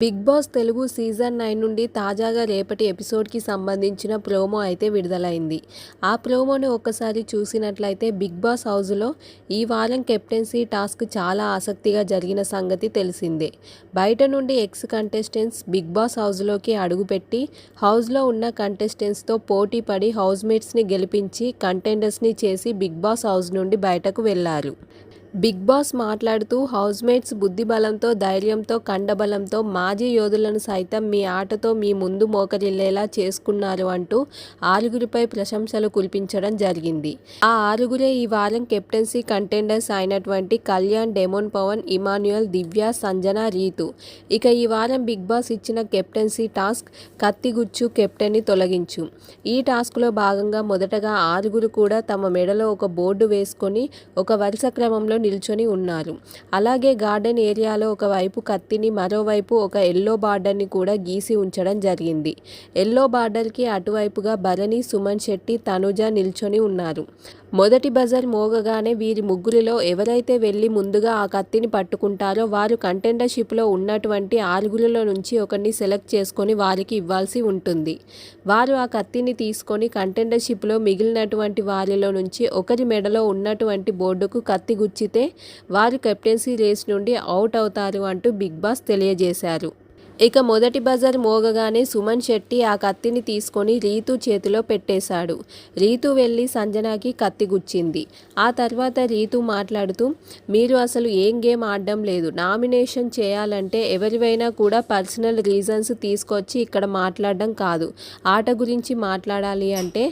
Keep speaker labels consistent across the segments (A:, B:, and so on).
A: Bigg Boss Telugu season nine నుండి తాజాగా రేపటి ఎపిసోడ్కి సంబంధించిన ప్రోమో అయితే విడుదలైంది. ఆ ప్రోమోని ఒక్కసారి చూసినట్లయితే బిగ్ బాస్ హౌస్లో ఈ వారం కెప్టెన్సీ టాస్క్ చాలా ఆసక్తిగా జరిగిన సంగతి తెలిసిందే. బయట నుండి ఎక్స్ కంటెస్టెంట్స్ బిగ్ బాస్ హౌస్లోకి అడుగుపెట్టి హౌస్లో ఉన్న కంటెస్టెంట్స్తో పోటీ పడి హౌస్మేట్స్ని గెలిపించి కంటెండర్స్ని చేసి బిగ్ బాస్ హౌస్ నుండి బయటకు వెళ్ళారు బిగ్ బాస్ మాట్లాడుతూ హౌస్మేట్స్ బుద్ధిబలంతో ధైర్యంతో కండబలంతో మాజీ యోధులను సైతం మీ ఆటతో మీ ముందు మోకరిల్లేలా చేసుకున్నారు అంటూ ఆరుగురిపై ప్రశంసలు కురిపించడం జరిగింది. ఆ ఆరుగురే ఈ వారం కెప్టెన్సీ కంటెండర్స్ అయినటువంటి కళ్యాణ్ డెమోన్ పవన్ ఇమాన్యుయల్ దివ్య సంజన రీతు. ఇక ఈ వారం బిగ్ బాస్ ఇచ్చిన కెప్టెన్సీ టాస్క్ కత్తిగుచ్చు కెప్టెన్ని తొలగించు. ఈ టాస్క్లో భాగంగా మొదటగా ఆరుగురు కూడా తమ మెడలో ఒక బోర్డు వేసుకొని ఒక వరుస క్రమంలో నిల్చొని ఉన్నారు. అలాగే గార్డెన్ ఏరియాలో ఒకవైపు కత్తిని మరోవైపు ఒక ఎల్లో బార్డర్ని కూడా గీసి ఉంచడం జరిగింది. ఎల్లో బార్డర్కి అటువైపుగా భరణి సుమన్ శెట్టి తనుజ నిల్చొని ఉన్నారు. మొదటి బజర్ మోగగానే వీరి ముగ్గురిలో ఎవరైతే వెళ్ళి ముందుగా ఆ కత్తిని పట్టుకుంటారో వారు కంటెండర్షిప్లో ఉన్నటువంటి ఆరుగురిలో నుంచి ఒకరిని సెలెక్ట్ చేసుకొని వారికి ఇవ్వాల్సి ఉంటుంది. వారు ఆ కత్తిని తీసుకొని కంటెండర్షిప్లో మిగిలినటువంటి వారిలో నుంచి ఒకరి మెడలో ఉన్నటువంటి బోర్డుకు కత్తి గుచ్చి గుచ్చితే వారు కెప్టెన్సీ రేస్ నుండి అవుట్ అవుతారు అంటూ బిగ్ బాస్ తెలియజేశారు. ఇక మొదటి బజర్ మోగగానే సుమన్ శెట్టి ఆ కత్తిని తీసుకొని రీతు చేతిలో పెట్టేశాడు. రీతు వెళ్ళి సంజనాకి కత్తి గుచ్చింది. ఆ తర్వాత రీతు మాట్లాడుతూ మీరు అసలు ఏం గేమ్ ఆడడం లేదు. నామినేషన్ చేయాలంటే ఎవరివైనా కూడా పర్సనల్ రీజన్స్ తీసుకొచ్చి ఇక్కడ మాట్లాడడం కాదు. ఆట గురించి మాట్లాడాలి అంటే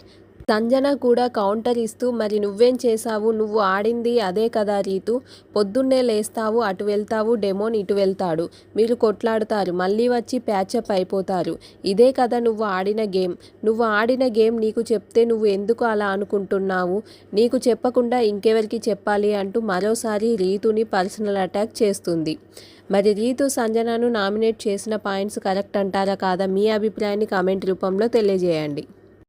A: సంజన కూడా కౌంటర్ ఇస్తూ మరి నువ్వేం చేశావు? నువ్వు ఆడింది అదే కదా రీతు. పొద్దున్నే లేస్తావు అటు వెళ్తావు డెమోన్ ఇటు వెళ్తాడు. మీరు కొట్లాడుతారు మళ్ళీ వచ్చి ప్యాచప్ అయిపోతారు. ఇదే కదా నువ్వు ఆడిన గేమ్. నువ్వు ఆడిన గేమ్ నీకు చెప్తే నువ్వు ఎందుకు అలా అనుకుంటున్నావు? నీకు చెప్పకుండా ఇంకెవరికి చెప్పాలి? అంటూ మరోసారి రీతుని పర్సనల్ అటాక్ చేస్తుంది. మరి రీతు సంజనను నామినేట్ చేసిన పాయింట్స్ కరెక్ట్ అంటారా కాదా? మీ అభిప్రాయాన్ని కామెంట్ రూపంలో తెలియజేయండి.